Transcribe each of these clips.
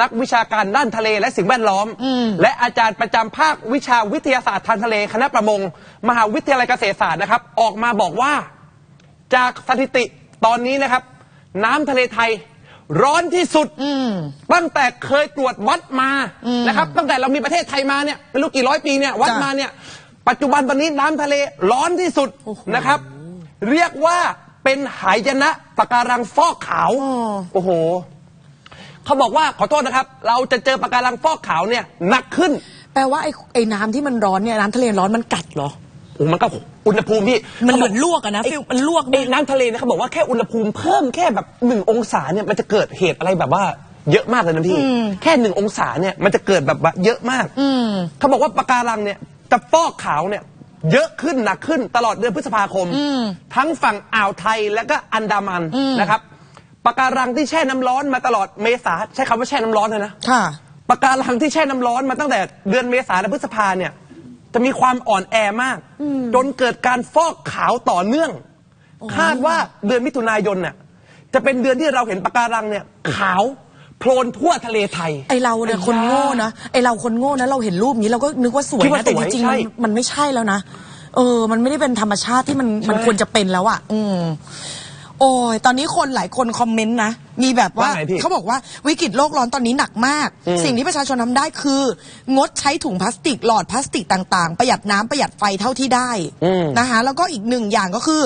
นักวิชาการด้านทะเลและสิ่งแวดล้อม และอาจารย์ประจำภาควิชาวิทยาศาสตร์ทางทะเลคณะประมง มหาวิทยาลัยเกษตรศาสตร์นะครับ ออกมาบอกว่า จากสถิติตอนนี้นะครับ น้ำทะเลไทย ร้อนที่สุดตั้งแต่เคยตรวจวัดมานะครับ ตั้งแต่เรามีประเทศไทยมาเนี่ยไม่รู้กี่ร้อยปีเนี่ยวัดจ้ะมาเนี่ย ปัจจุบันตอนนี้น้ำทะเลร้อนที่สุดนะครับ เรียกว่าเป็นหายนะปะการังฟอกขาวโอ้โห เขาบอกว่าขอโทษนะครับ เราจะเจอปะการังฟอกขาวเนี่ยหนักขึ้นแปลว่าไอ้ไอ้น้ำที่มันร้อนเนี่ยน้ำทะเลร้อนมันกัดเหรอ โอ้มันก็อุณหภูมิพี่มันเหมืขาบอนลวกอะนะไอ้ฟิลมันลวกไอ้น้ำทะเลเนี่ยเขาบอกว่าแค่อุณหภูมิเพิ่มแค่แบบหนึ่งองศาเนี่ยมันจะเกิดเหตุอะไรแบบว่า เยอะมากเลยนะพี่แค่หนึ่งองศาเนี่ยมันจะเกิดแบบว่าเยอะมากเขาบอกว่าปะการังเนี่ยจะฟอกขาวเนี่ยเยอะขึ้นหนักขึ้นตลอดเดือนพฤษภาคม ทั้งฝั่งอ่าวไทยและก็อันดามันนะครับ ปะการังที่แช่น้ำร้อนมาตลอดเมษาใช้คำว่าแช่น้ำร้อนเลยนะค่ะปะการังที่แช่น้ำร้อนมาตั้งแต่เดือนเมษาและพฤษภาเนี่ย จะมีความอ่อนแอมาก จนเกิดการฟอกขาวต่อเนื่อง คาดว่าเดือนมิถุนายนเนี่ยจะเป็นเดือนที่เราเห็นปะการังเนี่ย ขาวโพลนทั่วทะเลไทย ไอเราเนี่ยคนโง่นะไอเราคนโง่นะเราเห็นรูปนี้เราก็นึกว่าสวยคิดว่านะแต่สวยจริงๆใช่มันมันไม่ใช่แล้วนะเออ มันไม่ได้เป็นธรรมชาติที่มันมันควรจะเป็นแล้วอะอืม โอ้ยตอนนี้คนหลายคนคอมเมนต์นะ มีแบบว่าว่าไงพี่เขาบอกว่าวิกฤตโลกร้อนตอนนี้หนักมากสิ่งที่ประชาชนทำได้คือ งดใช้ถุงพลาสติกหลอดพลาสติกต่างๆ ประหยัดน้ำประหยัดไฟเท่าที่ได้นะคะแล้วก็อีกหนึ่งอย่างก็คือ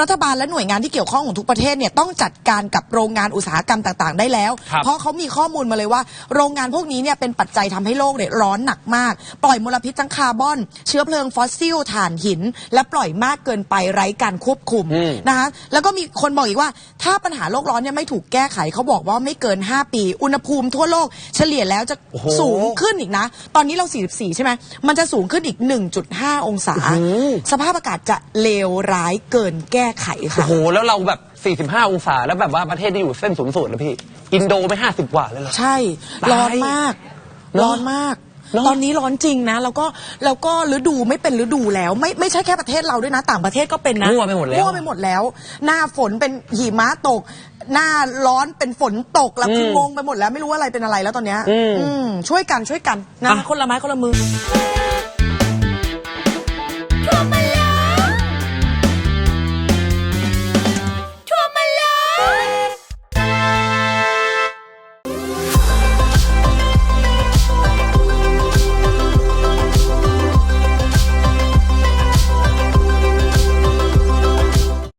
รัฐบาลและหน่วยงานที่เกี่ยวข้องของทุกประเทศเนี่ยต้องจัดการกับโรงงานอุตสาหกรรมต่างๆ ได้แล้ว ครับ เพราะเขามีข้อมูลมาเลยว่า โรงงานพวกนี้เนี่ยเป็นปัจจัยทำให้โลกเนี่ยร้อนหนักมาก ปล่อยมลพิษทั้งคาร์บอน เชื้อเพลิงฟอสซิลถ่านหิน และปล่อยมากเกินไปไร้การควบคุมนะคะแล้วก็มีคนบอกอีกว่า ถ้าปัญหาโลกร้อนเนี่ยไม่ถูกแก้ไขเขาบอกว่าไม่เกิน 5 ปี อุณหภูมิทั่วโลกเฉลี่ยแล้วจะโอ้โหสูงขึ้นอีกนะ ตอนนี้เรา 44 ใช่ไหม มันจะสูงขึ้นอีก 1.5 องศาสภาพอากาศจะเลวร้ายเกินแก้ไขโอ้ค่ะ โห แล้วเราแบบ 45 องศา แล้วแบบว่าประเทศที่อยู่เส้นศูนย์สูตรนะพี่ อินโดไม่ 50 กว่าเลยเหรอ ใช่ตายร้อนมากเนอะร้อนมากเนอะ ตอนนี้ร้อนจริงนะ แล้วก็แล้วก็ฤดูไม่เป็นฤดูแล้ว ไม่ไม่ใช่แค่ประเทศเราด้วยนะ ต่างประเทศก็เป็นนะมั่วไปหมดแล้วมั่วไปหมดแล้ว หน้าฝนเป็นหิมะตก หน้าร้อนเป็นฝนตกแล้วคืองงไปหมดแล้วไม่รู้ว่าอะไรเป็นอะไรแล้วตอนเนี้ยอืมช่วยกันช่วยกันนะคนละไม้คนละมือ